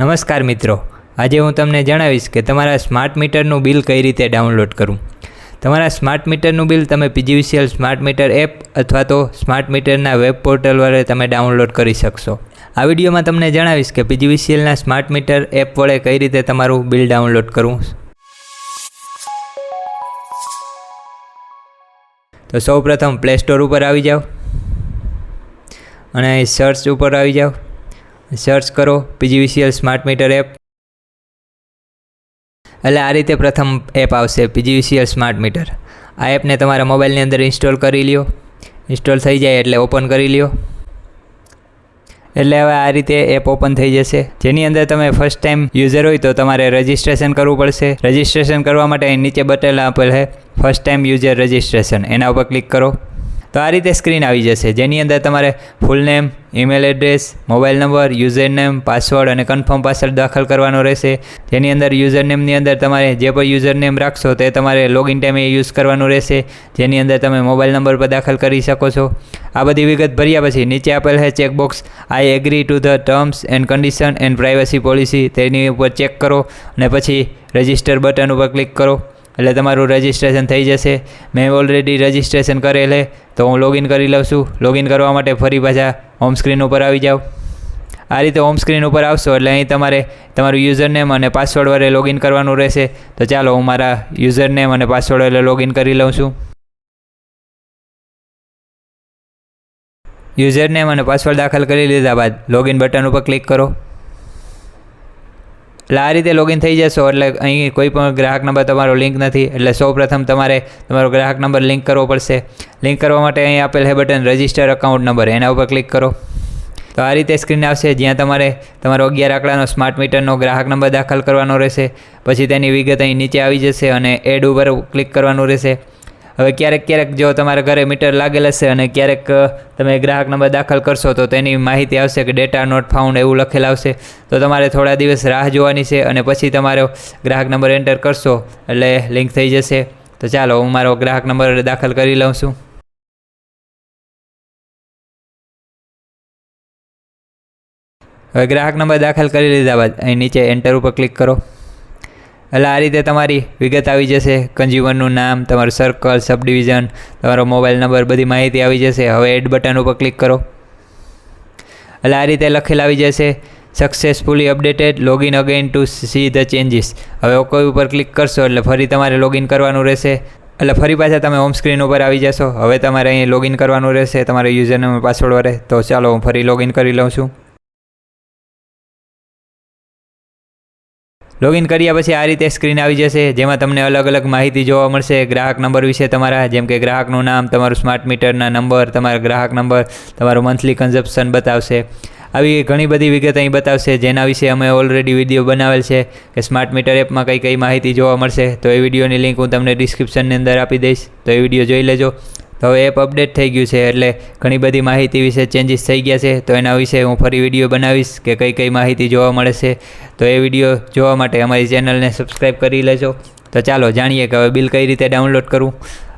નમસ્કાર મિત્રો. આજે હું તમને જણાવીશ કે તમારા સ્માર્ટ મીટરનું બિલ કઈ રીતે ડાઉનલોડ કરવું. તમારા સ્માર્ટ મીટરનું બિલ તમે પીજીવીસીએલ સ્માર્ટ મીટર એપ અથવા તો સ્માર્ટ મીટરના વેબ પોર્ટલ વડે તમે ડાઉનલોડ કરી શકશો. આ વિડીયોમાં તમને જણાવીશ કે પીજીવીસીએલના સ્માર્ટ મીટર એપ વડે કઈ રીતે તમારું બિલ ડાઉનલોડ કરવું. તો સૌપ્રથમ પ્લે સ્ટોર ઉપર આવી જાઓ. અને સર્ચ ઉપર આવી જાઓ. સર્ચ કરો પીજીવીસીએલ સ્માર્ટ મીટર એપ એટલે આ રીતે પ્રથમ એપ આવશે પીજીવીસીએલ સ્માર્ટ મીટર આ એપને તમારા મોબાઈલની અંદર ઇન્સ્ટોલ કરી લ્યો. ઇન્સ્ટોલ થઈ જાય એટલે ઓપન કરી લ્યો. એટલે હવે આ રીતે એપ ઓપન થઈ જશે. જેની અંદર તમે ફર્સ્ટ ટાઈમ યુઝર હોય તો તમારે રજિસ્ટ્રેશન કરવું પડશે. રજિસ્ટ્રેશન કરવા માટે નીચે બટન આપેલ છે ફર્સ્ટ ટાઈમ યુઝર રજિસ્ટ્રેશન એના ઉપર ક્લિક કરો. તો આ રીતે સ્ક્રીન આવી જશે. જેની અંદર તમારે full name email address mobile number user name password અને કન્ફર્મ પાસવર્ડ દાખલ કરવાનો રહેશે. જેની અંદર યુઝર નેમની અંદર તમારે જે પણ યુઝર નેમ રાખશો તે તમારે લોગિન ટાઈમે યુઝ કરવાનું રહેશે. જેની અંદર તમે મોબાઈલ નંબર પર દાખલ કરી શકો છો. આ બધી વિગત ભર્યા પછી નીચે આપેલ છે checkbox I agree to the terms and condition and privacy policy તેની ઉપર ચેક કરો અને પછી રજિસ્ટર બટન ઉપર ક્લિક કરો. એટલે તમારું રજિસ્ટ્રેશન થઈ જશે. મેં ઓલરેડી રજિસ્ટ્રેશન કરેલે તો હું લોગિન કરી લઉં છું. લોગિન કરવા માટે ફરી પાછા હોમ સ્ક્રીન ઉપર આવી જાઓ આ રીતે હોમ સ્ક્રીન ઉપર આવશો એટલે અહીં તમારે તમારું યુઝર નેમ અને પાસવર્ડ વડે લોગિન કરવાનું રહેશે. તો ચાલો હું મારા યુઝર નેમ અને પાસવર્ડ વડે લોગિન કરી લઉં છું. યુઝર નેમ અને પાસવર્ડ દાખલ કરી લીધા બાદ લોગિન બટન ઉપર ક્લિક કરો. એટલે આ રીતે લોગિન થઈ જશો. એટલે અહીં કોઈ પણ ગ્રાહક નંબર તમારો લિંક નથી. એટલે સૌપ્રથમ તમારે તમારો ગ્રાહક નંબર લિંક કરવો પડશે. લિંક કરવા માટે અહીં આપેલ છે બટન રજિસ્ટર અકાઉન્ટ નંબર એના ઉપર ક્લિક કરો. તો આ રીતે સ્ક્રીન આવશે. જ્યાં તમારે તમારો અગિયાર આંકડાનો સ્માર્ટ મીટરનો ગ્રાહક નંબર દાખલ કરવાનો રહેશે. પછી તેની વિગત અહીં નીચે આવી જશે અને એડ ઉપર ક્લિક કરવાનું રહેશે. હવે ક્યારેક ક્યારેક જો તમારા ઘરે મીટર લાગેલ હશે અને ક્યારેક તમે ગ્રાહક નંબર દાખલ કરશો તો તેની માહિતી આવશે કે ડેટા નોટ ફાઉન્ડ એવું લખેલ આવશે. તો તમારે થોડા દિવસ રાહ જોવાની છે અને પછી તમારો ગ્રાહક નંબર એન્ટર કરશો એટલે લિંક થઈ જશે. તો ચાલો, હું મારો ગ્રાહક નંબર દાખલ કરી લઉં છું. હવે ગ્રાહક નંબર દાખલ કરી લીધા બાદ અહીં નીચે એન્ટર ઉપર ક્લિક કરો. એટલે આ રીતે તમારી વિગત આવી જશે. કન્ઝ્યુમરનું નામ, તમારું સર્કલ સબ ડિવિઝન તમારો મોબાઈલ નંબર બધી માહિતી આવી જશે. હવે એડ બટન ઉપર ક્લિક કરો. એટલે આ રીતે લખેલ આવી જશે. Successfully updated login again to see the changes હવે કોઈ ઉપર ક્લિક કરશો એટલે ફરી તમારે લોગિન કરવાનું રહેશે. એટલે ફરી પાછા તમે હોમ સ્ક્રીન ઉપર આવી જશો. હવે તમારે અહીં લોગિન કરવાનું રહેશે. તમારો યુઝર પાસવર્ડ વરે તો ચાલો હું ફરી લોગિન કરી લઉં છું. લોગિન કર્યા પછી આ રીતે સ્ક્રીન આવી જશે, જેમાં તમને અલગ અલગ માહિતી જોવા મળશે. ગ્રાહક નંબર વિશે તમારા, જેમ કે ગ્રાહકનું નામ, તમારું સ્માર્ટ મીટરના નંબર તમારા ગ્રાહક નંબર તમારું મંથલી કન્ઝપ્શન બતાવશે. આવી ઘણી બધી વિગત અહીં બતાવશે, જેના વિશે અમે ઓલરેડી વીડિયો બનાવેલ છે, કે સ્માર્ટ મીટર એપમાં કઈ કઈ માહિતી જોવા મળશે. તો એ વિડીયોની લિંક હું તમને ડિસ્ક્રિપ્શનની અંદર આપી દઈશ. તો એ વીડિયો જોઈ લેજો. તો હવે એપ અપડેટ થઈ ગયું છે, એટલે ઘણી બધી માહિતી વિશે ચેન્જીસ થઈ ગયા છે. તો એના વિશે હું ફરી વીડિયો બનાવીશ, કે કઈ કઈ માહિતી જોવા મળે છે. તો એ વીડિયો જોવા માટે અમારી ચેનલને સબસ્ક્રાઈબ કરી લેજો. તો ચાલો જાણીએ કે હવે બિલ કઈ રીતે ડાઉનલોડ કરવું.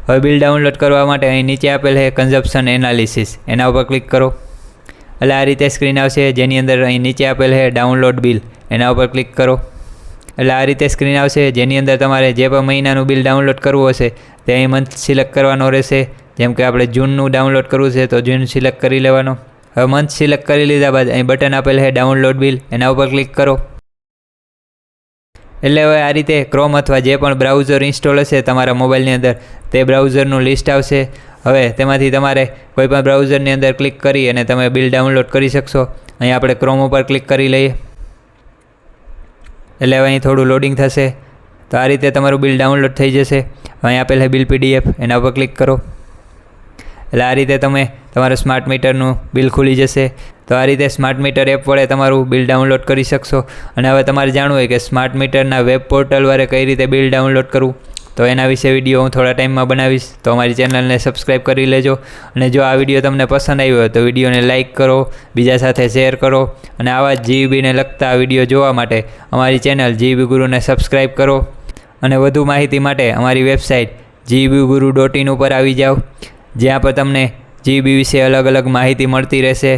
હવે બિલ ડાઉનલોડ કરવા માટે અહીં નીચે આપેલ છે કન્ઝપ્શન એનાલિસિસ એના ઉપર ક્લિક કરો. એટલે આ રીતે સ્ક્રીન આવશે. જેની અંદર અહીં નીચે આપેલ છે ડાઉનલોડ બિલ. એના ઉપર ક્લિક કરો. એટલે આ રીતે સ્ક્રીન આવશે. જેની અંદર તમારે જે પણ મહિનાનું બિલ ડાઉનલોડ કરવું હશે, તે અહીં મંથ સિલેક્ટ કરવાનો રહેશે. જેમ કે આપણે જૂનનું ડાઉનલોડ કરવું છે, તો જૂન સિલેક્ટ કરી લેવાનો. હવે મંથ સિલેક્ટ કરી લીધા બાદ અહીં બટન આપેલ છે ડાઉનલોડ બિલ. એના ઉપર ક્લિક કરો. એટલે હવે આ રીતે ક્રોમ અથવા જે પણ બ્રાઉઝર ઇન્સ્ટોલ હશે તમારા મોબાઈલની અંદર, તે બ્રાઉઝરનું લિસ્ટ આવશે. હવે તેમાંથી તમારે કોઈ પણ બ્રાઉઝરની અંદર ક્લિક કરી અને તમે બિલ ડાઉનલોડ કરી શકશો. અહીં આપણે ક્રોમ ઉપર ક્લિક કરી લઈએ. એટલે હવે અહીં થોડું લોડિંગ થશે. તો આ રીતે તમારું બિલ ડાઉનલોડ થઈ જશે. અહીં આપેલ છે બિલ પીડીએફ એના ઉપર ક્લિક કરો. એટલે આ રીતે તમે તમારું સ્માર્ટ મીટરનું બિલ ખુલી જશે. તો આ રીતે સ્માર્ટ મીટર એપ વડે તમારું બિલ ડાઉનલોડ કરી શકશો. અને હવે તમારે જાણવું હોય કે સ્માર્ટ મીટરના વેબ પોર્ટલ વડે કઈ રીતે બિલ ડાઉનલોડ કરવું? તો એના વિશે વીડિયો હું થોડા ટાઈમમાં બનાવીશ. તો અમારી ચેનલને સબસ્ક્રાઈબ કરી લેજો. અને જો આ વીડિયો તમને પસંદ આવ્યો હોય તો વિડીયોને લાઇક કરો, બીજા સાથે શેર કરો. અને આવા જ જીબીને લગતા વીડિયો જોવા માટે અમારી ચેનલ જીબી ગુરુને સબસ્ક્રાઈબ કરો. અને વધુ માહિતી માટે અમારી website GB Guru dot in ઉપર આવી જાઓ. જ્યાં પર તમને જીબી વિશે અલગ અલગ માહિતી મળતી રહેશે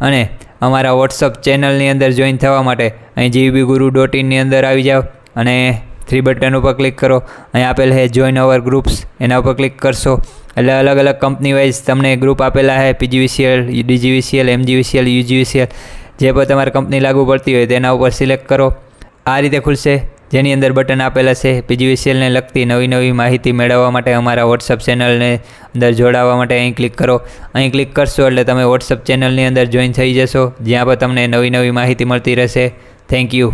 અને અમારા વોટ્સઅપ ચેનલની અંદર જોઈન થવા માટે અહીં જીબી ગુરુ ડોટ ઇનની અંદર આવી જાઓ અને થ્રી બટન ઉપર ક્લિક કરો. અહીં આપેલ છે જોઈન અવર ગ્રુપ્સ એના ઉપર ક્લિક કરશો. એટલે અલગ અલગ કંપની વાઇઝ તમને ગ્રુપ આપેલા છે પીજીવીસીએલ ડીજીવીસીએલ એમજીવીસીએલ યુજીવીસીએલ જે પણ તમારી કંપની લાગુ પડતી હોય તેના ઉપર સિલેક્ટ કરો. આ રીતે ખુલશે. જેની અંદર બટન આપેલા છે. પીજીવીસીએલને લગતી નવી નવી માહિતી મેળવવા માટે અમારા વોટ્સઅપ ચેનલને અંદર જોડાવા માટે અહીં ક્લિક કરો. અહીં ક્લિક કરશો એટલે તમે વોટ્સઅપ ચેનલની અંદર જોઈન થઈ જશો. જ્યાં પર તમને નવી નવી માહિતી મળતી રહેશે. Thank you